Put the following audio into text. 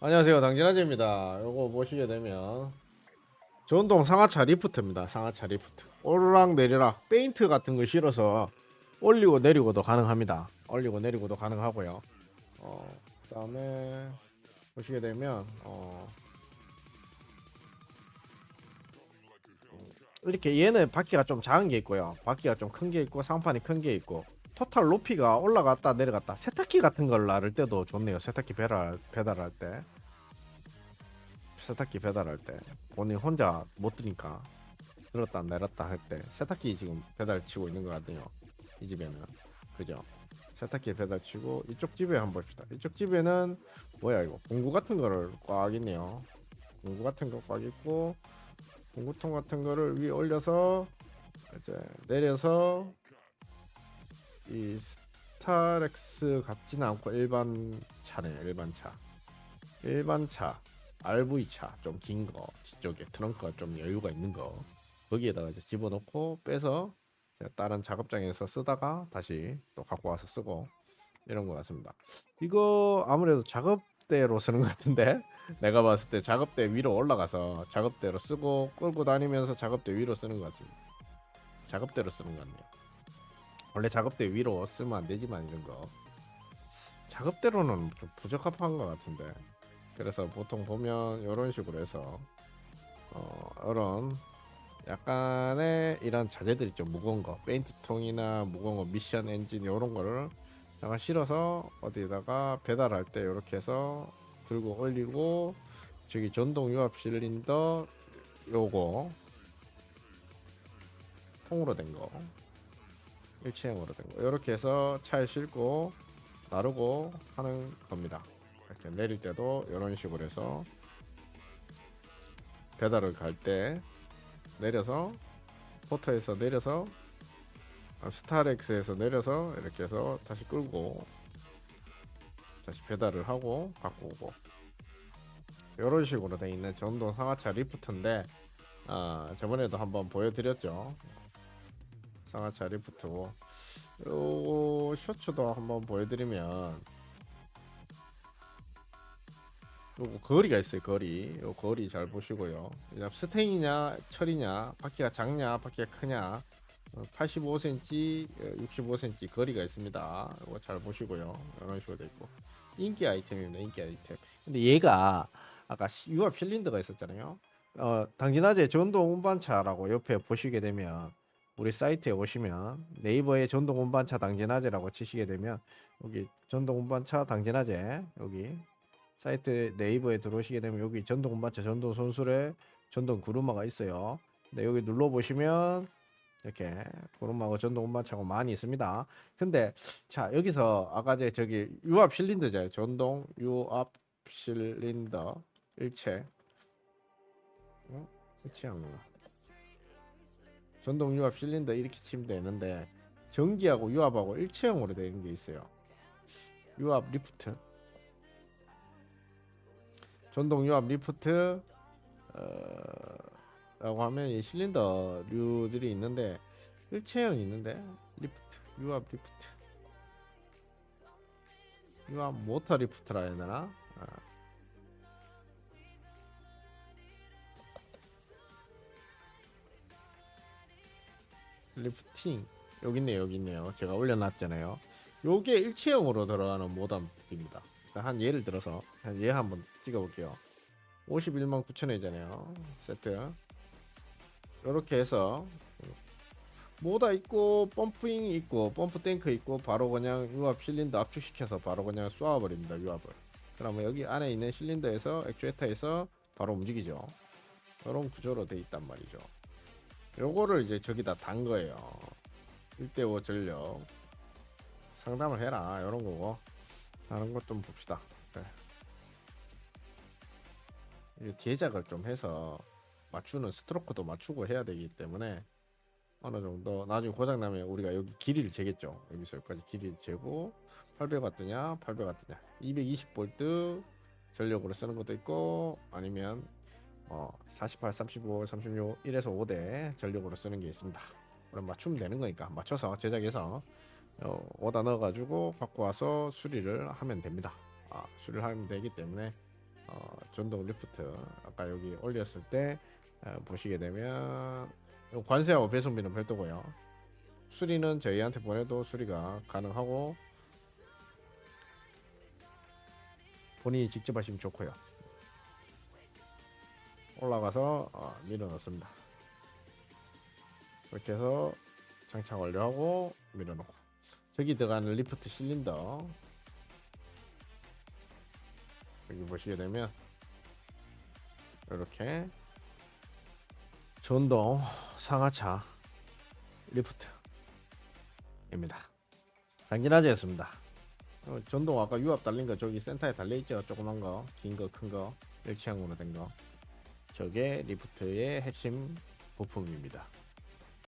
안녕하세요. 당진아재입니다. 요거 보시게 되면 전동 상하차 리프트입니다. 상하차 리프트. 오르락 내리락 페인트 같은 거 실어서 올리고 내리고도 가능합니다. 올리고 내리고도 가능하고요. 어 그 다음에 보시게 되면 어 이렇게 얘는 바퀴가 좀 작은 게 있고요. 바퀴가 좀 큰 게 있고 상판이 큰 게 있고 토탈 높이가 올라갔다 내려갔다 세탁기 같은 걸 나를 때도 좋네요. 세탁기 배달 배달할 때. 세탁기 배달할 때. 본인 혼자 못 드니까 들었다 내렸다 할 때 세탁기 지금 배달 치고 있는 것 같네요. 이 집에는. 그죠? 세탁기 배달 치고 이쪽 집에 한번 봅시다. 이쪽 집에는 뭐야 이거? 공구 같은 거를 꽉 있네요. 공구 같은 거 꽉 있고 공구통 같은 거를 위에 올려서 이제 내려서 이 스타렉스 같지는 않고 일반 차네요 일반 차. 일반 차 RV 차 좀 긴 거 뒤쪽에 트렁크가 좀 여유가 있는 거 거기에다가 이제 집어넣고 빼서 다른 작업장에서 쓰다가 다시 또 갖고 와서 쓰고 이런 것 같습니다. 이거 아무래도 작업대로 쓰는 것 같은데? 내가 봤을 때 작업대 위로 올라가서 작업대로 쓰고 끌고 다니면서 작업대 위로 쓰는 것 같습니다. 작업대로 쓰는 것 같네요 원래 작업대 위로 쓰면 안 되지만 이런 거. 작업대로는 좀 부적합한 것 같은데. 그래서 보통 보면 이런 식으로 해서 어 이런 약간의 이런 자재들이 좀 무거운 거. 페인트통이나 무거운 거 미션 엔진 이런 거를 잠깐 실어서 어디다가 배달할 때 이렇게 해서 들고 올리고 저기 전동 유압 실린더 요거 통으로 된거 일체형으로 된 거 이렇게 해서 차에 싣고 나르고 하는 겁니다. 이렇게 내릴 때도 이런 식으로 해서 배달을 갈 때 내려서 포터에서 내려서 아, 스타렉스에서 내려서 이렇게 해서 다시 끌고 다시 배달을 하고 갖고 오고 이런 식으로 돼 있는 전동 상하차 리프트인데 아, 저번에도 한번 보여드렸죠. 상하차 리프트고 요 셔츠도 한번 보여드리면 요거 거리가 있어요 거리. 요 거리 잘 보시고요. 그냥 스탱이냐 철이냐 바퀴가 작냐 바퀴가 크냐 85cm 65cm 거리가 있습니다. 이거 잘 보시고요. 이런 식으로 돼 있고. 인기 아이템입니다 인기 아이템. 근데 얘가 아까 시- 유압 실린더가 있었잖아요. 어 당진아재 전동 운반차라고 옆에 보시게 되면 우리 사이트에 오시면 네이버에 전동 운반차 당진아재라고 치시게 되면 여기 전동 운반차 당진아재 여기 사이트 네이버에 들어오시게 되면 여기 전동 운반차 전동 손수레 전동 구루마가 있어요. 근데 여기 눌러 보시면 이렇게 구루마고 전동 운반차가 많이 있습니다. 근데 자 여기서 아까 제 저기 유압 실린더죠. 전동 유압 실린더 일체 어? 일체형인가? 전동 유압 실린더 이렇게 치면 되는데 전기하고 유압하고 일체형으로 되는 게 있어요. 유압 리프트. 전동 유압 리프트 어, 라고 하면 이 실린더류들이 있는데 일체형이 있는데 리프트 유압 리프트. 유압 모터 리프트라 해야 되나 리프팅. 여기 있네요 여기 있네요. 제가 올려놨잖아요. 요게 일체형으로 들어가는 모담입니다. 한 예를 들어서 한 예 한번 찍어볼게요. 51만 9천원이잖아요. 세트. 이렇게 해서 모다 있고 펌프잉 있고 펌프 탱크 있고 바로 그냥 유압 실린더 압축시켜서 바로 그냥 쏘아버립니다 유압을. 그러면 여기 안에 있는 실린더에서 액추에터에서 바로 움직이죠. 이런 구조로 돼 있단 말이죠 요거를 이제 저기다 단 거예요. 1대5 전력. 상담을 해라. 이런 거고. 다른 것 좀 봅시다. 네. 제작을 좀 해서 맞추는 스트로크도 맞추고 해야 되기 때문에 어느 정도 나중에 고장 나면 우리가 여기 길이를 재겠죠. 여기서 여기까지 길이를 재고 800W냐 800W냐. 220V 전력으로 쓰는 것도 있고 아니면 어, 48, 35, 36, 1에서 5대 전력으로 쓰는 게 있습니다. 그럼 맞추면 되는 거니까 맞춰서 제작해서 어, 오다 넣어가지고 갖고 와서 수리를 하면 됩니다. 아, 수리를 하면 되기 때문에 어, 전동 리프트 아까 여기 올렸을 때 어, 보시게 되면 요 관세하고 배송비는 별도고요. 수리는 저희한테 보내도 수리가 가능하고 본인이 직접 하시면 좋고요. 올라가서 어, 밀어 넣습니다. 이렇게 해서 장착 완료하고 밀어 넣고 저기 들어가는 리프트 실린더 여기 보시게 되면 이렇게 전동 상하차 리프트입니다. 간지나지 않습니다. 어, 전동 아까 유압 달린 거 저기 센터에 달려 있죠. 조그만 거, 긴 거, 큰 거, 일치형으로 된 거. 저게 리프트의 핵심 부품입니다.